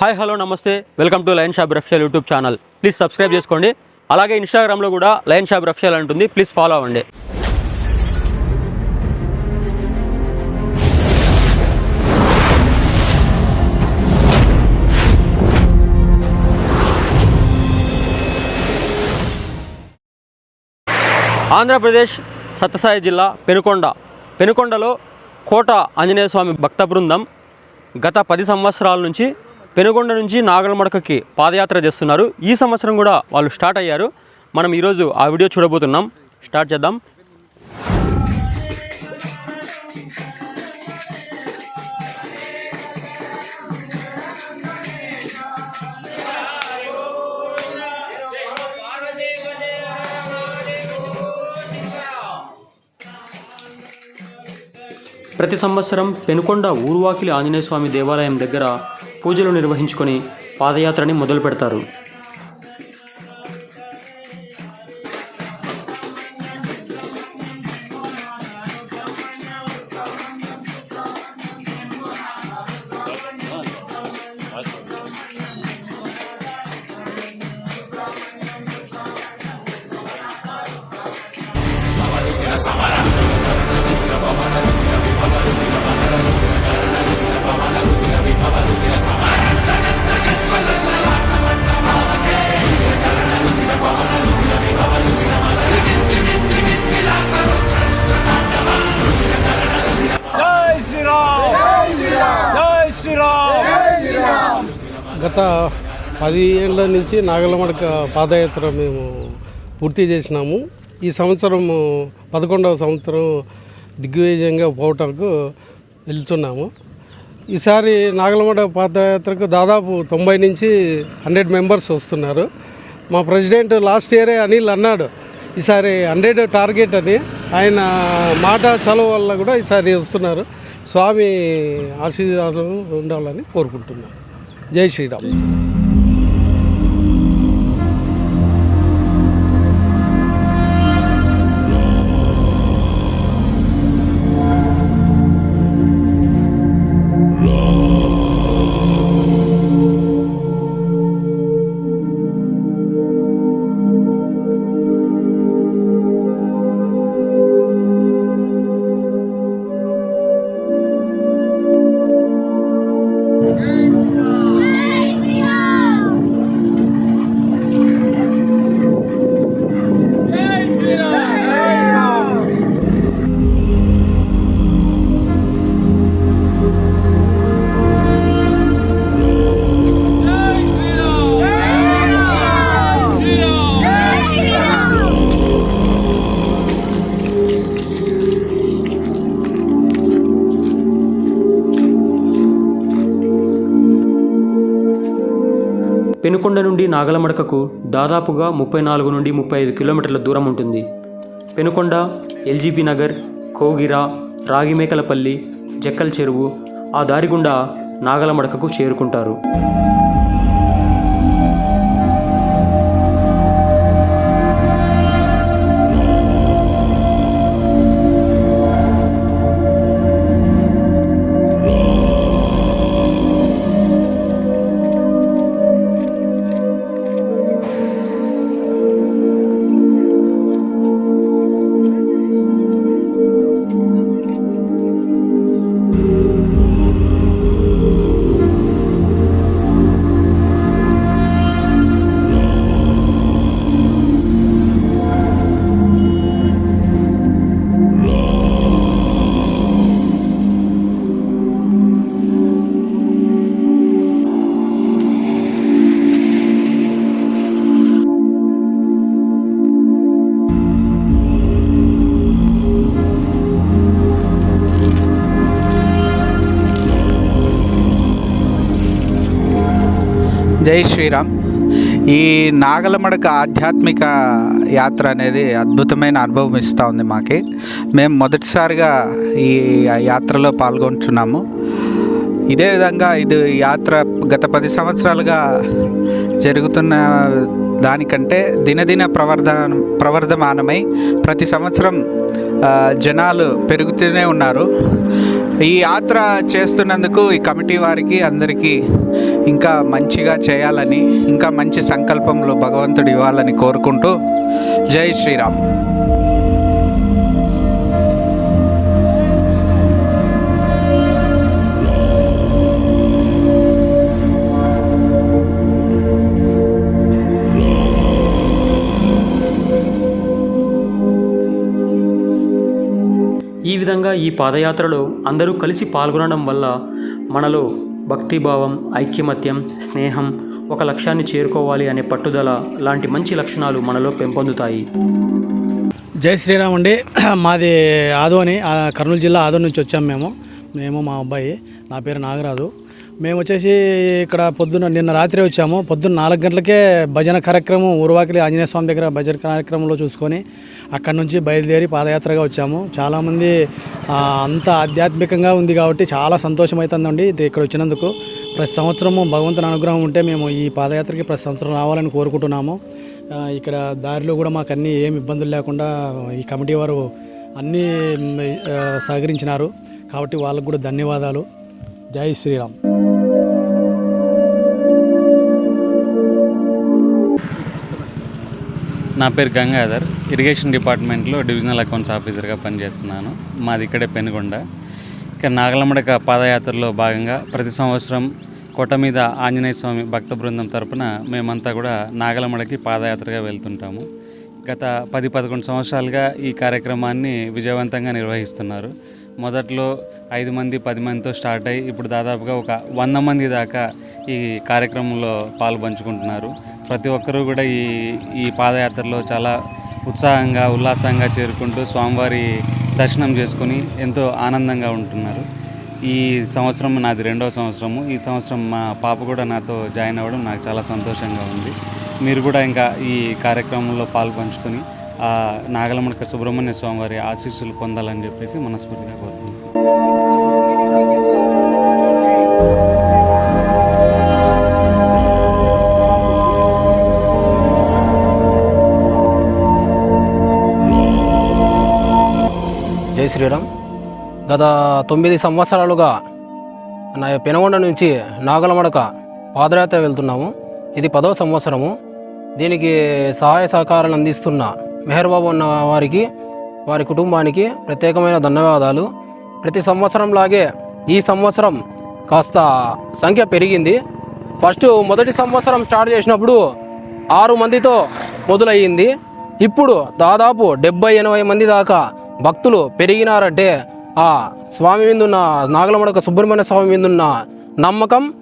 Hi hello నమస్తే. Welcome to lion shop official YouTube channel. Please subscribe చేసుకోండి. అలాగే ఇన్స్టాగ్రామ్లో కూడా లయన్ షాప్ రఫిషియల్ ఉంటుంది. ప్లీజ్ ఫాలో అవ్వండి. ఆంధ్రప్రదేశ్ సత్యసాయి జిల్లా పెనుకొండ. పెనుకొండలో కోట ఆంజనేయ స్వామి భక్త బృందం గత పది సంవత్సరాల నుంచి పెనుకొండ నుంచి నాగలమడకకి పాదయాత్ర చేస్తున్నారు. ఈ సంవత్సరం కూడా వాళ్ళు స్టార్ట్ అయ్యారు. మనం ఈరోజు ఆ వీడియో చూడబోతున్నాం. స్టార్ట్ చేద్దాం. ప్రతి సంవత్సరం పెనుకొండ ఊరువాకిలి ఆంజనేయ స్వామి దేవాలయం దగ్గర పూజలు నిర్వహించుకొని పాదయాత్రని మొదలు పెడతారు గత పది ఏళ్ళ నుంచి నాగలమడక పాదయాత్ర మేము పూర్తి చేసినాము. ఈ సంవత్సరం పదకొండవ సంవత్సరం దిగ్విజయంగా పోవటానికి వెళ్తున్నాము. ఈసారి నాగలమడ పాదయాత్రకు దాదాపు తొంభై నుంచి హండ్రెడ్ మెంబర్స్ వస్తున్నారు. మా ప్రెసిడెంట్ లాస్ట్ ఇయరే అనిల్ అన్నాడు ఈసారి హండ్రెడ్ టార్గెట్ అని. ఆయన మాట చలవ వల్ల కూడా ఈసారి వస్తున్నారు. స్వామి ఆశీర్వాదం ఉండాలని కోరుకుంటున్నాను. జై శ్రీరామ్ పెనుకొండ నుండి నాగలమడకకు దాదాపుగా ముప్పై నాలుగు నుండి ముప్పై ఐదు కిలోమీటర్ల దూరం ఉంటుంది. పెనుకొండ ఎల్జీపీ నగర్ కోగిరా రాగిమేకలపల్లి జక్కల్ చెరువు ఆ దారి గుండా నాగలమడకకు చేరుకుంటారు. జై శ్రీరామ్. ఈ నాగలమడక ఆధ్యాత్మిక యాత్ర అనేది అద్భుతమైన అనుభవం ఇస్తూ ఉంది మాకి. మేము మొదటిసారిగా ఈ యాత్రలో పాల్గొంటున్నాము. ఇదే విధంగా ఇది యాత్ర గత పది సంవత్సరాలుగా జరుగుతున్న దానికంటే దినదిన ప్రవర్ధన ప్రవర్ధమానమై ప్రతి సంవత్సరం జనాలు పెరుగుతూనే ఉన్నారు. ఈ యాత్ర చేస్తున్నందుకు ఈ కమిటీ వారికి అందరికీ ఇంకా మంచిగా చేయాలని ఇంకా మంచి సంకల్పంలో భగవంతుడు ఇవ్వాలని కోరుకుంటూ జై శ్రీరామ్. ఈ విధంగా ఈ పాదయాత్రలో అందరూ కలిసి పాల్గొనడం వల్ల మనలో భక్తిభావం ఐక్యమత్యం స్నేహం ఒక లక్ష్యాన్ని చేరుకోవాలి అనే పట్టుదల లాంటి మంచి లక్షణాలు మనలో పెంపొందుతాయి. జై శ్రీరామ్ అండి. మాది ఆదోని కర్నూలు జిల్లా ఆదోని నుంచి వచ్చాము మేము. మేము మా అబ్బాయి నా పేరు నాగరాజు. మేము వచ్చేసి ఇక్కడ పొద్దున్న నిన్న రాత్రి వచ్చాము. పొద్దున్న నాలుగు గంటలకే భజన కార్యక్రమం ఊరువాకిలి ఆంజనేయ స్వామి దగ్గర భజన కార్యక్రమంలో చూసుకొని అక్కడ నుంచి బయలుదేరి పాదయాత్రగా వచ్చాము. చాలామంది అంత ఆధ్యాత్మికంగా ఉంది కాబట్టి చాలా సంతోషం అవుతుందండి ఇది ఇక్కడ వచ్చినందుకు. ప్రతి సంవత్సరము భగవంతుని అనుగ్రహం ఉంటే మేము ఈ పాదయాత్రకి ప్రతి సంవత్సరం రావాలని కోరుకుంటున్నాము. ఇక్కడ దారిలో కూడా మాకు అన్నీ ఏం ఇబ్బందులు లేకుండా ఈ కమిటీ వారు అన్నీ సహకరించినారు. కాబట్టి వాళ్ళకు కూడా ధన్యవాదాలు. జై శ్రీరామ్. నా పేరు గంగాధర్. ఇరిగేషన్ డిపార్ట్మెంట్లో డివిజనల్ అకౌంట్స్ ఆఫీసర్గా పనిచేస్తున్నాను. మాది ఇక్కడే పెనుగొండ. ఇక నాగలమడక పాదయాత్రలో భాగంగా ప్రతి సంవత్సరం కోట మీద ఆంజనేయ స్వామి భక్త బృందం తరపున మేమంతా కూడా నాగలమడకి పాదయాత్రగా వెళ్తుంటాము. గత పది పదకొండు సంవత్సరాలుగా ఈ కార్యక్రమాన్ని విజయవంతంగా నిర్వహిస్తున్నారు. మొదట్లో ఐదు మంది పది మందితో స్టార్ట్ అయ్యి ఇప్పుడు దాదాపుగా ఒక వంద మంది దాకా ఈ కార్యక్రమంలో పాలు పంచుకుంటున్నారు ప్రతి ఒక్కరూ కూడా ఈ ఈ పాదయాత్రలో చాలా ఉత్సాహంగా ఉల్లాసంగా చేరుకుంటూ స్వామివారి దర్శనం చేసుకొని ఎంతో ఆనందంగా ఉంటున్నారు. ఈ సంవత్సరం నాది రెండో సంవత్సరము. ఈ సంవత్సరం మా పాప కూడా నాతో జాయిన్ అవ్వడం నాకు చాలా సంతోషంగా ఉంది. మీరు కూడా ఇంకా ఈ కార్యక్రమంలో పాల్పంచుకొని నాగలమడక సుబ్రహ్మణ్య స్వామివారి ఆశీస్సులు పొందాలని చెప్పేసి మనస్ఫూర్తిగా కోరుతున్నాను జై శ్రీరామ్. గత తొమ్మిది సంవత్సరాలుగా నా పెనగొండ నుంచి నాగలమడక పాదయాత్ర వెళ్తున్నాము. ఇది పదవ సంవత్సరము. దీనికి సహాయ సహకారాలు అందిస్తున్న మెహర్బాబు ఉన్న వారికి వారి కుటుంబానికి ప్రత్యేకమైన ధన్యవాదాలు. ప్రతి సంవత్సరం లాగే ఈ సంవత్సరం కాస్త సంఖ్య పెరిగింది. ఫస్ట్ మొదటి సంవత్సరం స్టార్ట్ చేసినప్పుడు ఆరు మందితో మొదలయ్యింది. ఇప్పుడు దాదాపు డెబ్బై ఎనభై మంది దాకా భక్తులు పెరిగినారంటే ఆ స్వామి మీద ఉన్న నాగలమడక సుబ్రహ్మణ్య స్వామి మీద ఉన్న నమ్మకం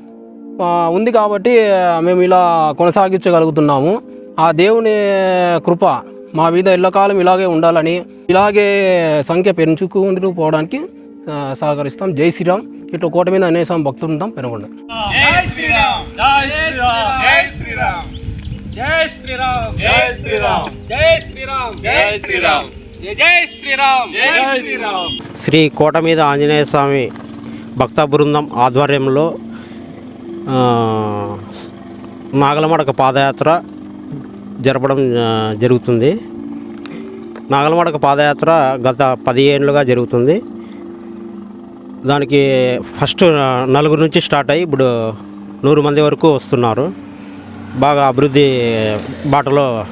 ఉంది కాబట్టి మేము ఇలా కొనసాగించగలుగుతున్నాము. ఆ దేవుని కృప మా మీద ఎల్లకాలం ఇలాగే ఉండాలని ఇలాగే సంఖ్య పెంచుకుంటూ పోవడానికి సహకరిస్తాం. జై శ్రీరామ్. ఇట్లా కోట మీద అనేసం భక్తులు ఉంటాం పెనుగొండ జై శ్రీరామ్. జై శ్రీరామ్. జై శ్రీరామ్. జై శ్రీరామ్. జై శ్రీరామ్. జై శ్రీరామ్. జై శ్రీరామ్. జై శ్రీరామ్ శ్రీ కోట మీద ఆంజనేయ స్వామి భక్త బృందం ఆధ్వర్యంలో ఆ, నాగలమడక పాదయాత్ర జరపడం జరుగుతుంది. నాగలమడక పాదయాత్ర గత పది ఏళ్ళుగా జరుగుతుంది. దానికి ఫస్ట్ నలుగురు నుంచి స్టార్ట్ అయ్యి ఇప్పుడు నూరు మంది వరకు వస్తున్నారు. బాగా అభివృద్ధి బాటలో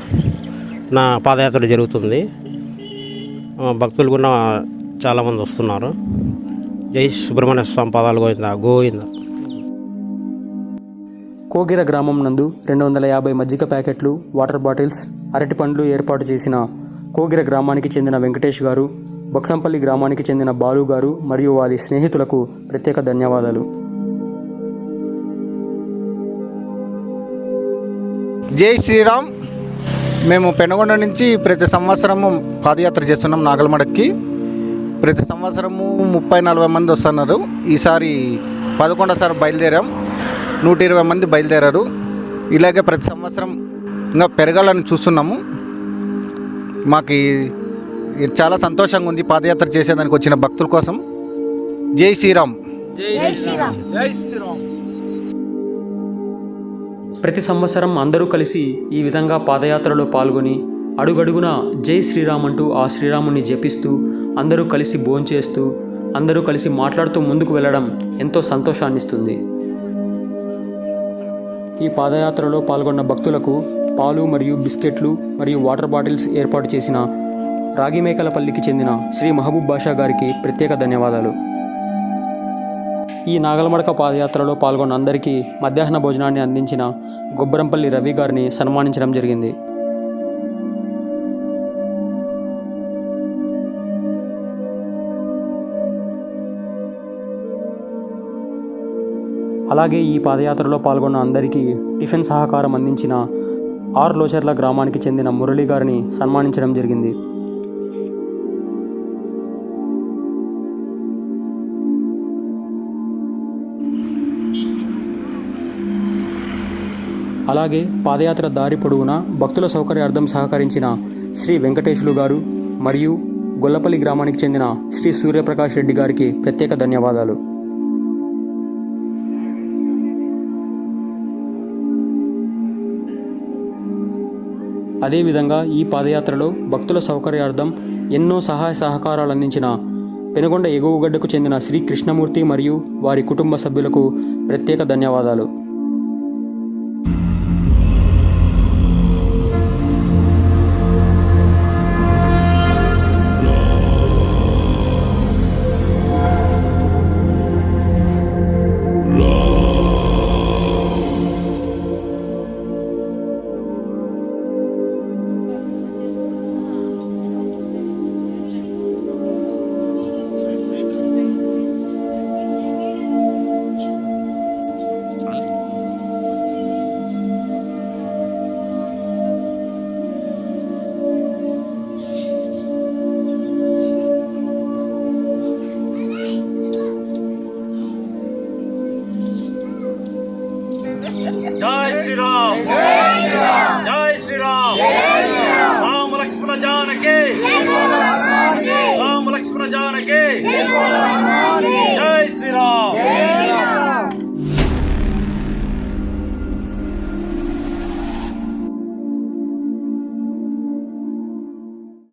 నా పాదయాత్ర జరుగుతుంది. భక్తులు కూడా చాలామంది వస్తున్నారు. జై సుబ్రహ్మణ్య స్వామి పాదాలు గోవింద గోవింద. కోగిర గ్రామం నందు రెండు వందల యాభై మజ్జిగ ప్యాకెట్లు వాటర్ బాటిల్స్ అరటి పండ్లు ఏర్పాటు చేసిన కోగిర గ్రామానికి చెందిన వెంకటేష్ గారు బొక్సంపల్లి గ్రామానికి చెందిన బాలు గారు మరియు వారి స్నేహితులకు ప్రత్యేక ధన్యవాదాలు. జై శ్రీరామ్. మేము పెనుగొండ నుంచి ప్రతి సంవత్సరము పాదయాత్ర చేస్తున్నాం నాగలమడక్కి. ప్రతి సంవత్సరము ముప్పై నలభై మంది వస్తున్నారు. ఈసారి పదకొండోసారి బయలుదేరాం. నూట ఇరవై మంది బయలుదేరారు. ఇలాగే ప్రతి సంవత్సరం ఇంకా పెరగాలని చూస్తున్నాము. మాకు చాలా సంతోషంగా ఉంది పాదయాత్ర చేసేదానికి వచ్చిన భక్తుల కోసం. జై శ్రీరామ్. ప్రతి సంవత్సరం అందరూ కలిసి ఈ విధంగా పాదయాత్రలో పాల్గొని అడుగడుగున జై శ్రీరామ్ అంటూ ఆ శ్రీరాముని జపిస్తూ అందరూ కలిసి భోంచేస్తూ అందరూ కలిసి మాట్లాడుతూ ముందుకు వెళ్ళడం ఎంతో సంతోషాన్నిస్తుంది. ఈ పాదయాత్రలో పాల్గొన్న భక్తులకు పాలు మరియు బిస్కెట్లు మరియు వాటర్ బాటిల్స్ ఏర్పాటు చేసిన రాగిమేకలపల్లికి చెందిన శ్రీ మహబూబ్ బాషా గారికి ప్రత్యేక ధన్యవాదాలు. ఈ నాగలమడక పాదయాత్రలో పాల్గొన్న అందరికీ మధ్యాహ్న భోజనాన్ని అందించిన గొబ్బరంపల్లి రవి గారిని సన్మానించడం జరిగింది. అలాగే ఈ పాదయాత్రలో పాల్గొన్న అందరికీ టిఫిన్ సహకారం అందించిన ఆర్ లోచర్ల గ్రామానికి చెందిన మురళి గారిని సన్మానించడం జరిగింది. అలాగే పాదయాత్ర దారి పొడవునా భక్తుల సౌకర్యార్థం సహకరించిన శ్రీ వెంకటేశులు గారు మరియు గొల్లపల్లి గ్రామానికి చెందిన శ్రీ సూర్యప్రకాష్ రెడ్డి గారికి ప్రత్యేక ధన్యవాదాలు. అదేవిధంగా ఈ పాదయాత్రలో భక్తుల సౌకర్యార్థం ఎన్నో సహాయ సహకారాలు అందించిన పెనుగొండ ఎగువగడ్డకు చెందిన శ్రీ కృష్ణమూర్తి మరియు వారి కుటుంబ సభ్యులకు ప్రత్యేక ధన్యవాదాలు. జై